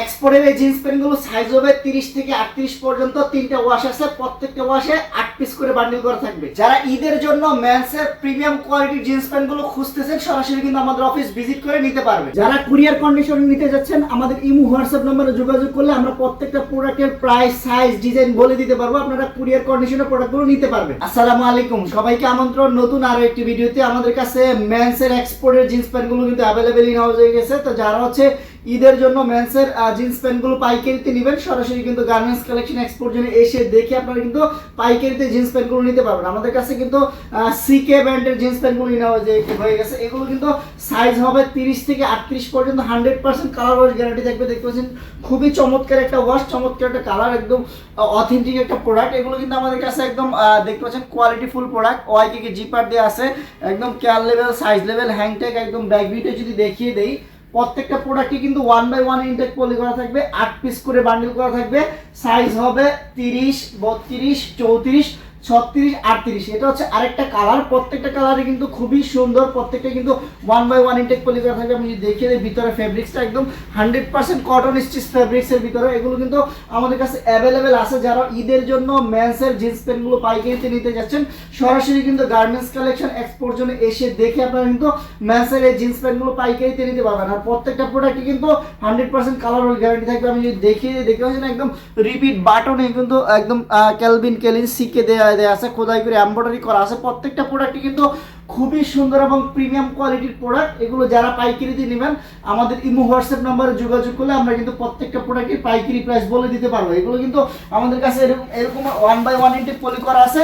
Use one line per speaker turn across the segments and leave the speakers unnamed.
এক্সপোর্টের এই জিন্স প্যান্টগুলো সাইজ হবে তিরিশ থেকে আটত্রিশ পর্যন্ত। তিনটা ওয়াশ আছে, প্রত্যেকটা ওয়াশে আট পিস করে বান্ডিল করা থাকবে। যারা ঈদের জন্য মেন্সের প্রিমিয়াম কোয়ালিটির জিন্স প্যান্টগুলো খুঁজতেছেন, সরাসরি কিন্তু আমাদের অফিস ভিজিট করে নিতে পারবে। যারা কুরিয়ার কন্ডিশন নিতে যাচ্ছেন, আমাদের ইমো হোয়াটসঅ্যাপ নম্বরে যোগাযোগ করলে আমরা প্রত্যেকটা প্রোডাক্টের প্রাইস সাইজ ডিজাইন বলে দিতে পারব। আপনারা কুরিয়ার কন্ডিশনের প্রোডাক্টগুলো নিতে পারবেন। আসসালামু আলাইকুম। সবাইকে আমন্ত্রণ নতুন আরও একটি ভিডিওতে আমাদের কাছে মেন্সের এক্সপোর্টের জিন্স প্যান্টগুলো কিন্তু অ্যাভেলেবেল ইন হাউস হয়ে গেছে। তো যারা হচ্ছে ঈদের জন্য মেন্সের জিন্স প্যান্টগুলো পাইকারিতে নেবেন। সরাসরি কিন্তু গার্মেন্টস কালেকশন এক্সপোর্ট জন্য এসে দেখে আপনারা কিন্তু পাইকারিতে জিন্স প্যান্টগুলো নিতে পারবেন। আমাদের কাছে কিন্তু সিকে ব্র্যান্ডের জিন্স প্যান্টগুলো নেওয়া যে হয়ে গেছে, এগুলো কিন্তু সাইজ হবে তিরিশ থেকে আটত্রিশ পর্যন্ত hundred percent colour wash guarantee থাকবে। দেখতে পাচ্ছেন, খুবই চমৎকার একটা ওয়াশ চমৎকার একটা কালার একদম অথেন্টিক একটা প্রোডাক্ট এগুলো কিন্তু আমাদের কাছে একদম দেখতে পাচ্ছেন quality full product YKK zipper দিয়ে আছে, একদম care level size level hangtag একদম ব্যাক ভিডিও যদি দেখিয়ে দেই প্রত্যেকটা প্রোডাক্টই কিন্তু one by one intact poly করা থাকবে, আট পিস করে বান্ডিল করা থাকবে। সাইজ হবে তিরিশ, বত্রিশ, চৌত্রিশ ছত্রিশ, আটত্রিশ। এটা হচ্ছে আরেকটা কালার প্রত্যেকটা কালারে কিন্তু খুবই সুন্দর। প্রত্যেকটা কিন্তু one by one intact poly করা থাকবে। আমি দেখিয়ে দিই, ভিতরে ফেব্রিক্সটা একদম হান্ড্রেড পার্সেন্ট কটন স্টিচ ফেব্রিক্সের ভিতরে। এগুলো কিন্তু আমাদের কাছে অ্যাভেলেবেল আছে। যারা ঈদের জন্য মেন্সের জিন্স প্যান্টগুলো পাইকারিতে নিতে যাচ্ছেন, সরাসরি কিন্তু গার্মেন্টস কালেকশন এক্সপোর্ট জন্য এসে দেখে আপনারা কিন্তু মেন্সের এই জিন্স প্যান্টগুলো পাইকারিতে নিতে পারবেন। আর প্রত্যেকটা প্রোডাক্টই কিন্তু হান্ড্রেড পার্সেন্ট কালার গ্যারান্টি থাকবে। আমি যদি দেখিয়ে দেখতে পাচ্ছেন একদম রিপিট বাটনে কিন্তু একদম ক্যালভিন কেলিন সিকে দেওয়া দেওয়া আছে খোদাই করে এমব্রয়ডারি করা আছে। প্রত্যেকটা প্রোডাক্টই কিন্তু খুবই সুন্দর এবং প্রিমিয়াম কোয়ালিটির প্রোডাক্ট এগুলো যারা পাইকারিতে নেবেন, আমাদের ইমো, হোয়াটসঅ্যাপ নাম্বারে যোগাযোগ করলে আমরা কিন্তু প্রত্যেকটা প্রোডাক্টের পাইকারি প্রাইস বলে দিতে পারব। এগুলো কিন্তু আমাদের কাছে এরকম এরকম one by one intact poly করা আছে,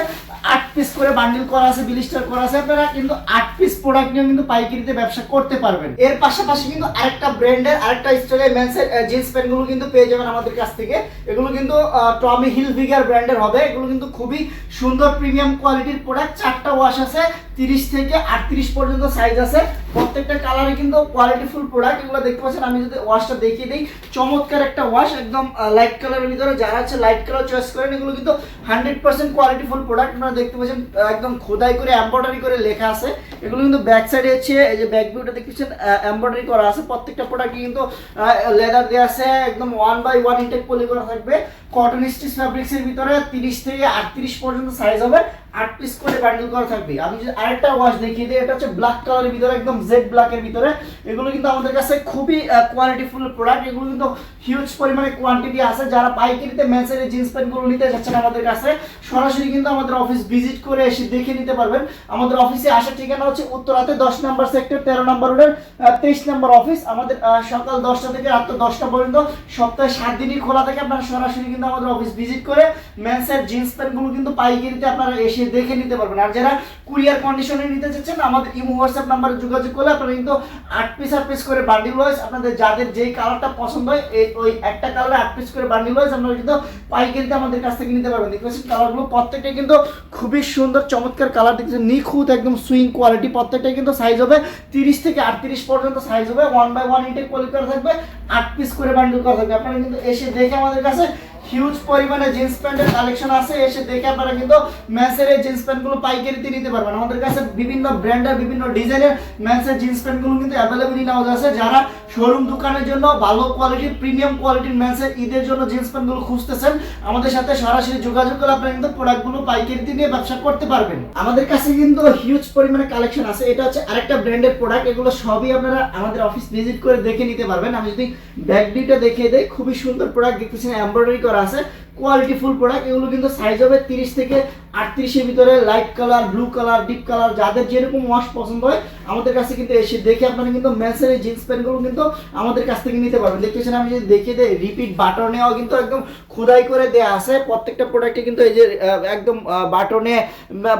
আট পিস করে বান্ডিল করা আছে বিলিস্টার করা আছে। আপনারা কিন্তু আট পিস প্রোডাক্ট নিয়ে কিন্তু পাইকারিতে ব্যবসা করতে পারবেন। এর পাশাপাশি কিন্তু আরেকটা ব্র্যান্ডের আরেকটা স্টাইলের মেন্সের জিন্স প্যান্টগুলো কিন্তু পেয়ে যাবেন আমাদের কাছ থেকে। এগুলো কিন্তু টমি হিল ভিগার ব্র্যান্ডের হবে। এগুলো কিন্তু খুবই সুন্দর প্রিমিয়াম কোয়ালিটির প্রোডাক্ট চারটা ওয়াশ আছে, তিরিশ থেকে আটত্রিশ পর্যন্ত সাইজ আছে। প্রত্যেকটা কালারে কিন্তু কোয়ালিটিফুল প্রোডাক্ট এগুলো দেখতে পাচ্ছেন, আমি যদি ওয়াশটা দেখিয়ে দিই, চমৎকার একটা ওয়াশ একদম লাইট কালারের ভিতরে যারা হচ্ছে লাইট কালার চয়েস করেন, এগুলো কিন্তু হান্ড্রেড পার্সেন্ট কোয়ালিটিফুল প্রোডাক্ট আপনারা দেখতে পাচ্ছেন একদম খোদাই করে এম্ব্রয়ডারি করে লেখা আছে। এগুলো কিন্তু ব্যাক সাইডে হচ্ছে, এই যে ব্যাক ভিউটা দেখতেছেন এম্ব্রয়ডারি করা আছে। প্রত্যেকটা প্রোডাক্ট কিন্তু লেদার দেওয়া আছে, একদম one by one intact poly করা থাকবে। কটন স্টিচ ফ্যাব্রিক্সের ভিতরে তিরিশ থেকে আটত্রিশ পর্যন্ত সাইজ হবে। আট পিস করে বান্ডিল করা থাকবে। আমি যদি আরেকটা ওয়াশ দেখিয়ে দিই, এটা হচ্ছে ব্ল্যাক কালারের ভিতরে, একদম জেড ব্ল্যাকের ভিতরে। এগুলো কিন্তু আমাদের কাছে খুবই কোয়ালিটিফুল প্রোডাক্ট এগুলো কিন্তু হিউজ পরিমাণে কোয়ান্টিটি আছে। যারা পাইকারিতে মেন্সের জিন্স প্যান্টগুলো নিতে যাচ্ছেন আমাদের কাছে, সরাসরি কিন্তু আমাদের অফিস ভিজিট করে এসে দেখে নিতে পারবেন। আমাদের অফিসে আসার ঠিকানা হচ্ছে উত্তরাতে দশ নম্বর সেক্টর তেরো নম্বর রোডের তেইশ নম্বর অফিস আমাদের সকাল দশটা থেকে রাত দশটা পর্যন্ত, সপ্তাহে সাত দিনই খোলা থাকে। আপনারা সরাসরি কিন্তু আমাদের অফিস ভিজিট করে মেন্সের জিন্স প্যান্টগুলো কিন্তু পাইকারিতে আপনারা এসে দেখে নিতে পারবেন। আর যারা কুরিয়ার কন্ডিশনে নিতে চাচ্ছেন, আমাদের ইমো হোয়াটসঅ্যাপ নাম্বারে যোগাযোগ করলে আপনারা কিন্তু আট পিস আট পিস করে বান্ডিল ওয়াইজ আপনাদের যাদের যেই কালারটা পছন্দ হয়, এই ওই একটা কালারে আট পিস করে বান্ডিল ওয়াইজ আপনারা কিন্তু পাইকারিতে আমাদের কাছ থেকে নিতে পারবেন। দেখতে কালারগুলো প্রত্যেকটা কিন্তু খুবই সুন্দর, চমৎকার কালার দেখছেন নিখুঁত, একদম সুইং কোয়ালিটি প্রত্যেকটাই কিন্তু সাইজ হবে তিরিশ থেকে আটত্রিশ পর্যন্ত সাইজ হবে। One by one intact quality করা থাকবে, আট পিস করে বান্ডিল করা থাকবে। আপনারা কিন্তু এসে দেখে আমাদের কাছে হিউজ পরিমাণে জিন্স প্যান্টের কালেকশন আছে, এসে দেখে আপনারা কিন্তু ম্যান্সের এই জিন্স প্যান্টগুলো পাইকারিতে নিতে পারবেন। আমাদের কাছে বিভিন্ন ব্র্যান্ডের বিভিন্ন ডিজাইনের ম্যান্সের জিন্স প্যান্টগুলো কিন্তু অ্যাভেলেবল ইন আছে। যারা শোরুম দোকানের জন্য ভালো কোয়ালিটির প্রিমিয়াম কোয়ালিটির ম্যান্সের ঈদের জন্য জিন্স প্যান্টগুলো খুঁজতেছেন, আমাদের সাথে সরাসরি যোগাযোগ করে আপনারা কিন্তু প্রোডাক্টগুলো পাইকারিতে নিয়ে ব্যবসা করতে পারবেন। আমাদের কাছে কিন্তু হিউজ পরিমাণে কালেকশন আছে। এটা হচ্ছে আরেকটা ব্র্যান্ডের প্রোডাক্ট এগুলো সবই আপনারা আমাদের অফিস ভিজিট করে দেখে নিতে পারবেন। আমি যদি ব্যাক ডিটা দেখিয়ে দেই, খুবই সুন্দর প্রোডাক্ট দেখতেছেন এমব্রয়ডারি করা আছে কোয়ালিটি ফুল প্রোডাক্ট এগুলো কিন্তু সাইজ হবে তিরিশ থেকে আটত্রিশের ভিতরে light colour, blue colour, deep colour, যাদের যেরকম ওয়াশ পছন্দ হয়, আমাদের কাছে কিন্তু এসে দেখে আপনারা কিন্তু মেন্সের এই জিন্স প্যান্টগুলো কিন্তু আমাদের কাছ থেকে নিতে পারবেন। দেখতেছেন, আমি যদি দেখিয়ে দেই, রিপিট বাটনেও কিন্তু একদম খোদাই করে দেওয়া আছে। প্রত্যেকটা প্রোডাক্টে কিন্তু এই যে একদম বাটনে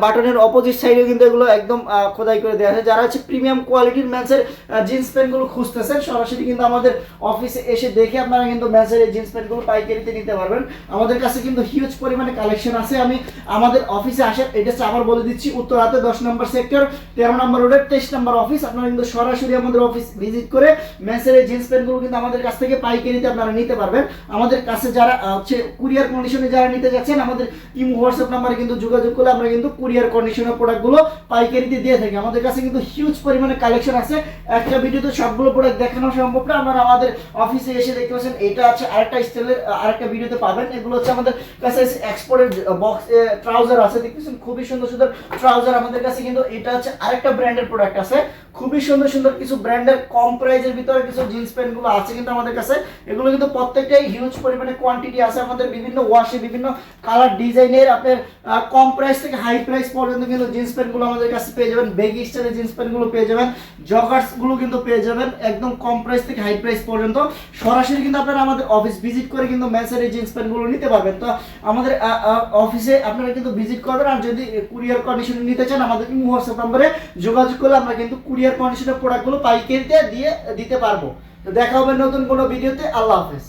বাটনের অপোজিট সাইডে কিন্তু এগুলো একদম খোদাই করে দেওয়া আছে। যারা হচ্ছে প্রিমিয়াম কোয়ালিটির ম্যান্সের জিন্স প্যান্টগুলো খুঁজতেছেন, সরাসরি কিন্তু আমাদের অফিসে এসে দেখে আপনারা কিন্তু ম্যান্সের এই জিন্স প্যান্টগুলো পাইকারিতে নিতে পারবেন। আমাদের কাছে কিন্তু হিউজ পরিমাণে কালেকশন আছে। আমি, আমাদের আমাদের অফিসে আসেন এটা আবার বলে দিচ্ছি, উত্তরাতে দশ নম্বর সেক্টর তেরো নম্বর রোডের তেইশ নম্বর অফিস আপনারা কিন্তু সরাসরি আমাদের অফিস ভিজিট করে মেসের এই জিন্স প্যান্টগুলো কিন্তু আমাদের কাছ থেকে পাইকারিতে আপনারা নিতে পারবেন। আমাদের কাছে যারা হচ্ছে কুরিয়ার কন্ডিশনে যারা নিতে যাচ্ছেন, আমাদের ইমো হোয়াটসঅ্যাপ নাম্বারে কিন্তু যোগাযোগ করলে আমরা কিন্তু কুরিয়ার কন্ডিশনের প্রোডাক্টগুলো পাইকারিতে দিয়ে থাকি। আমাদের কাছে কিন্তু হিউজ পরিমাণে কালেকশন আছে। একটা ভিডিওতে সবগুলো প্রোডাক্ট দেখানো সম্ভব না। আপনারা আমাদের অফিসে এসে দেখতে পাচ্ছেন, এটা আছে আরেকটা স্টাইলের আরেকটা ভিডিওতে পাবেন। এগুলো হচ্ছে আমাদের কাছে এক্সপোর্টের বক্স ট্রাউজার আছে, দেখতেছেন? খুবই সুন্দর সুন্দর ট্রাউজার আমাদের কাছে কিন্তু এটা হচ্ছে আরেকটা ব্র্যান্ডের প্রোডাক্ট আছে। খুবই সুন্দর সুন্দর কিছু ব্র্যান্ডের কম প্রাইজের ভিতরে কিছু জিন্স প্যান্টগুলো আছে কিন্তু আমাদের কাছে। এগুলো কিন্তু প্রত্যেকটাই হিউজ পরিমাণে কোয়ান্টিটি আছে আমাদের বিভিন্ন ওয়াশে বিভিন্ন কালার ডিজাইনের আপনার কম প্রাইস থেকে হাই প্রাইস পর্যন্ত কিন্তু জিন্স প্যান্টগুলো আমাদের কাছে পেয়ে যাবেন। বেগি স্টাইলের জিন্স প্যান্টগুলো পেয়ে যাবেন। জগার্সগুলো কিন্তু পেয়ে যাবেন একদম কম প্রাইস থেকে হাই প্রাইস পর্যন্ত। সরাসরি কিন্তু আপনারা আমাদের অফিস ভিজিট করে কিন্তু ম্যাচের এই জিন্স প্যান্টগুলো নিতে পারবেন। তো আমাদের অফিসে আপনারা কিন্তু ভিজিট করবেন আর যদি কুরিয়ার কন্ডিশনে নিতে চান আমাদেরকে হোয়াটসঅ্যাপ নাম্বারে যোগাযোগ করলে আমরা কিন্তু কুরিয়ার কন্ডিশনের প্রোডাক্টগুলো পাইকারিতে দিয়ে দিতে পারব। তো দেখা হবে নতুন কোনো ভিডিওতে আল্লাহ হাফেজ।